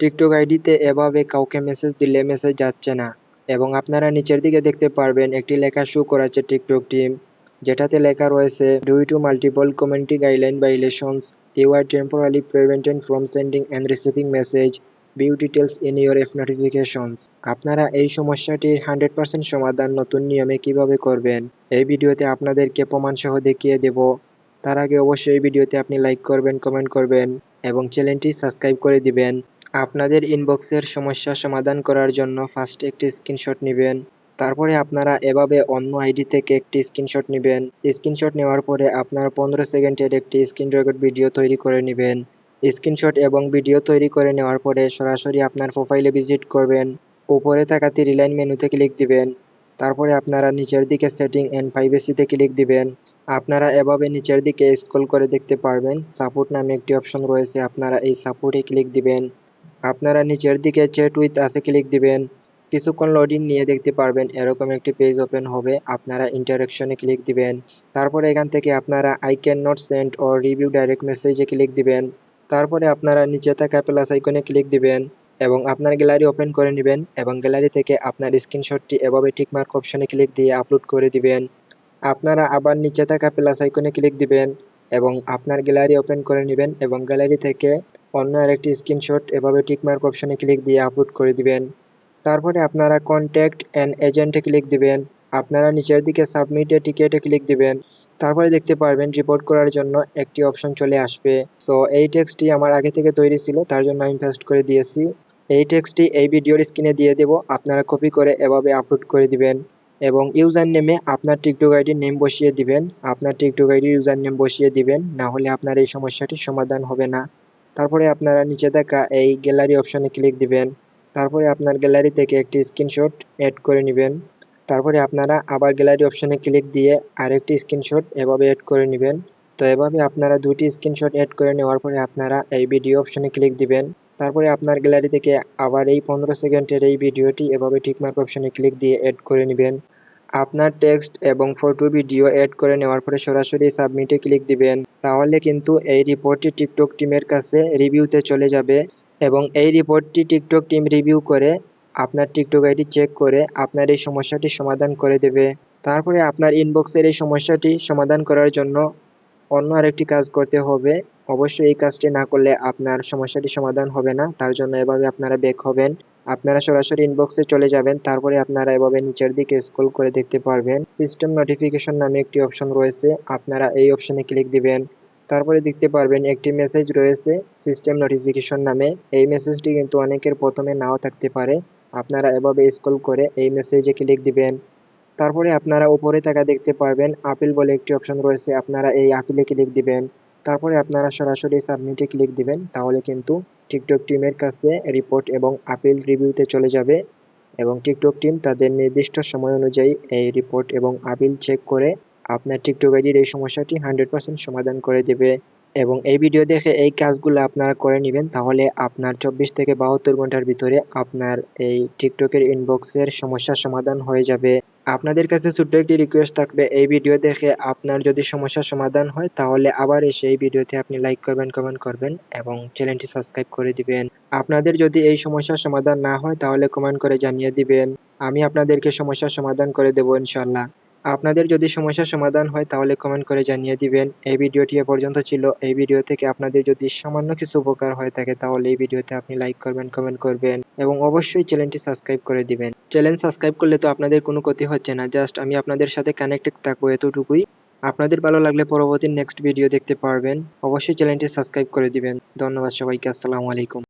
TikTok আইডিতে এভাবে কাউকে মেসেজ দিলে মেসেজ যাচ্ছে না। এবং আপনারা নিচের দিকে দেখতে পারবেন একটি লেখা শো করাচ্ছে টিকটক টিম যেটাতে লেখা রয়েছে due to multiple community guideline violations you are temporary prevented from sending and receiving message view details in your F notifications আপনারা এই সমস্যাটির হান্ড্রেড পার্সেন্ট সমাধান নতুন নিয়মে কীভাবে করবেন? এই ভিডিওতে আপনাদেরকে প্রমাণ সহ দেখিয়ে দেব। তার আগে অবশ্যই এই ভিডিওতে আপনি লাইক করবেন কমেন্ট করবেন, এবং চ্যানেলটি সাবস্ক্রাইব করে দিবেন। আপনাদের ইনবক্সের সমস্যা সমাধান করার জন্য ফার্স্টে একটি স্ক্রিনশট নেবেন। তারপরে আপনারা এভাবে অন্য আইডি থেকে একটি স্ক্রিনশট নেবেন। স্ক্রিনশট নেওয়ার পরে আপনার পনেরো সেকেন্ডের একটি স্ক্রিন রেকর্ড ভিডিও তৈরি করে নেবেন। স্ক্রিনশট এবং ভিডিও তৈরি করে নেওয়ার পরে সরাসরি আপনার প্রোফাইলে ভিজিট করবেন। উপরে থাকা থ্রি লাইন মেনুতে ক্লিক দিবেন। তারপরে আপনারা নিচের দিকে সেটিং অ্যান্ড প্রাইভেসিতে ক্লিক দিবেন। আপনারা এভাবে নিচের দিকে স্ক্রল করে দেখতে পারবেন। সাপোর্ট নামে একটি অপশন রয়েছে, আপনারা এই সাপোর্টে ক্লিক দিবেন। আপনারা নিচের দিকে চ্যাট উইথ আছে ক্লিক দিবেন। কিছুক্ষণ লোডিং নিয়ে দেখতে পারবেন, এরকম একটি পেজ ওপেন হবে। আপনারা ইন্টারাকশনে ক্লিক দিবেন। তারপরে এখান থেকে আপনারা I can not send or review direct মেসেজে ক্লিক দিবেন। তারপরে আপনারা নিচে থাকা প্লাস আইকনে ক্লিক দিবেন এবং আপনার গ্যালারি ওপেন করে নেবেন এবং গ্যালারি থেকে আপনার স্ক্রিনশটটি এভাবে টিকমার্ক অপশনে ক্লিক দিয়ে আপলোড করে দিবেন। আপনারা আবার নিচে থাকা প্লাস আইকনে ক্লিক দিবেন এবং আপনার গ্যালারি ওপেন করে নেবেন এবং গ্যালারি থেকে অন্য আরেকটি স্ক্রিনশট এভাবে টিকমার্ক অপশনে ক্লিক দিয়ে আপলোড করে দিবেন। তারপরে আপনারা কন্ট্যাক্ট অ্যান্ড এজেন্টে ক্লিক দিবেন। আপনারা নিচের দিকে সাবমিটে টিকেটে ক্লিক দিবেন। তারপরে দেখতে পারবেন রিপোর্ট করার জন্য একটি অপশন চলে আসবে। সো এই টেক্সটটি আমার আগে থেকে তৈরি ছিল, তার জন্য আমি পেস্ট করে দিয়েছি। এই টেক্সটটি এই ভিডিওর স্ক্রিনে দিয়ে দেব, আপনারা কপি করে এভাবে আপলোড করে দিবেন। এবং ইউজার নেমে আপনার টিকটক আইডির নেম বসিয়ে দিবেন। আপনার টিকটক আইডির ইউজার নেম বসিয়ে দিবেন, না হলে আপনার এই সমস্যাটির সমাধান হবে না। তারপরে আপনারা নিচে থাকা এই গ্যালারি অপশনে ক্লিক দিবেন। তারপরে আপনার গ্যালারি থেকে একটি স্ক্রিনশট অ্যাড করে নেবেন। তারপরে আপনারা আবার গ্যালারি অপশনে ক্লিক দিয়ে আরেকটি স্ক্রিনশট এভাবে অ্যাড করে নেবেন। তো এভাবে আপনারা দুটি স্ক্রিনশট অ্যাড করে নেওয়ার পরে আপনারা এই ভিডিও অপশনে ক্লিক দিবেন। তারপরে আপনার গ্যালারি থেকে আবার এই পনেরো সেকেন্ডের এই ভিডিওটি এভাবে টিকমার্ক অপশনে ক্লিক দিয়ে অ্যাড করে নেবেন। আপনার টেক্সট এবং ফটো ভিডিও অ্যাড করে নেওয়ার পরে সরাসরি সাবমিটে ক্লিক দিবেন। তাহলে কিন্তু এই রিপোর্টটি টিকটক টিমের কাছে রিভিউতে চলে যাবে এবং এই রিপোর্টটি টিকটক টিম রিভিউ করে আপনার টিকটক আইডি চেক করে আপনার এই সমস্যাটি সমাধান করে দেবে। তারপরে আপনার ইনবক্সের এই সমস্যাটি সমাধান করার জন্য অন্য আরেকটি কাজ করতে হবে। অবশ্যই এই কাজটি না করলে আপনার সমস্যাটি সমাধান হবে না। তার জন্য এভাবে আপনারা ব্যাক হবেন। আপনারা সরাসরি ইনবক্সে চলে যাবেন। তারপরে আপনারা এভাবে নিচের দিকে স্ক্রল করে দেখতে পারবেন। সিস্টেম নোটিফিকেশন নামে একটি অপশন রয়েছে। আপনারা এই অপশনে ক্লিক দিবেন। তারপরে দেখতে পারবেন একটি মেসেজ রয়েছে সিস্টেম নোটিফিকেশন নামে। এই মেসেজটি কিন্তু অনেকের প্রথমে নাও থাকতে পারে। আপনারা এভাবে স্ক্রল করে এই মেসেজে ক্লিক দিবেন। তারপরে আপনারা উপরে থাকা দেখতে পারবেন আপিল বলে একটি অপশন রয়েছে, আপনারা এই আপিলে ক্লিক দিবেন। তারপরে আপনারা সরাসরি সাবমিটে ক্লিক দিবেন, তাহলে কিন্তু টিকটক টিমের কাছে রিপোর্ট এবং আপিল রিভিউতে চলে যাবে এবং টিকটক টিম তাদের নির্দিষ্ট সময় অনুযায়ী এই রিপোর্ট এবং আপিল চেক করে আপনার টিকটক আইডির এই সমস্যাটি হান্ড্রেড পার্সেন্ট সমাধান করে দেবে। এবং এই ভিডিও দেখে এই কাজগুলো আপনারা করে নেবেন, তাহলে আপনার চব্বিশ থেকে বাহাত্তর ঘণ্টার ভিতরে আপনার এই টিকটকের ইনবক্সের সমস্যার সমাধান হয়ে যাবে। আপনাদের কাছে ছোট্ট একটি রিকোয়েস্ট থাকবে, এই ভিডিও দেখে আপনার যদি সমস্যার সমাধান হয়, তাহলে আবার এসে এই ভিডিওতে আপনি লাইক করবেন কমেন্ট করবেন এবং চ্যানেলটি সাবস্ক্রাইব করে দিবেন। আপনাদের যদি এই সমস্যার সমাধান না হয়, তাহলে কমেন্ট করে জানিয়ে দিবেন। আমি আপনাদেরকে সমস্যার সমাধান করে দেবো ইনশাল্লাহ আপনাদের যদি সমস্যার সমাধান হয়, তাহলে কমেন্ট করে জানিয়ে দিবেন। এই ভিডিওটি এ পর্যন্ত ছিল। এই ভিডিও থেকে আপনাদের যদি সামান্য কিছু উপকার হয়ে থাকে, তাহলে এই ভিডিওতে আপনি লাইক করবেন কমেন্ট করবেন এবং অবশ্যই চ্যানেলটি সাবস্ক্রাইব করে দিবেন। চ্যানেল সাবস্ক্রাইব করলে তো আপনাদের কোনো ক্ষতি হচ্ছে না। জাস্ট আমি আপনাদের সাথে কানেক্টেড থাকব এতটুকুই। আপনাদের ভালো লাগলে পরবর্তী নেক্সট ভিডিও দেখতে পারবেন। অবশ্যই চ্যানেলটি সাবস্ক্রাইব করে দিবেন। ধন্যবাদ সবাইকে। আসসালামু আলাইকুম।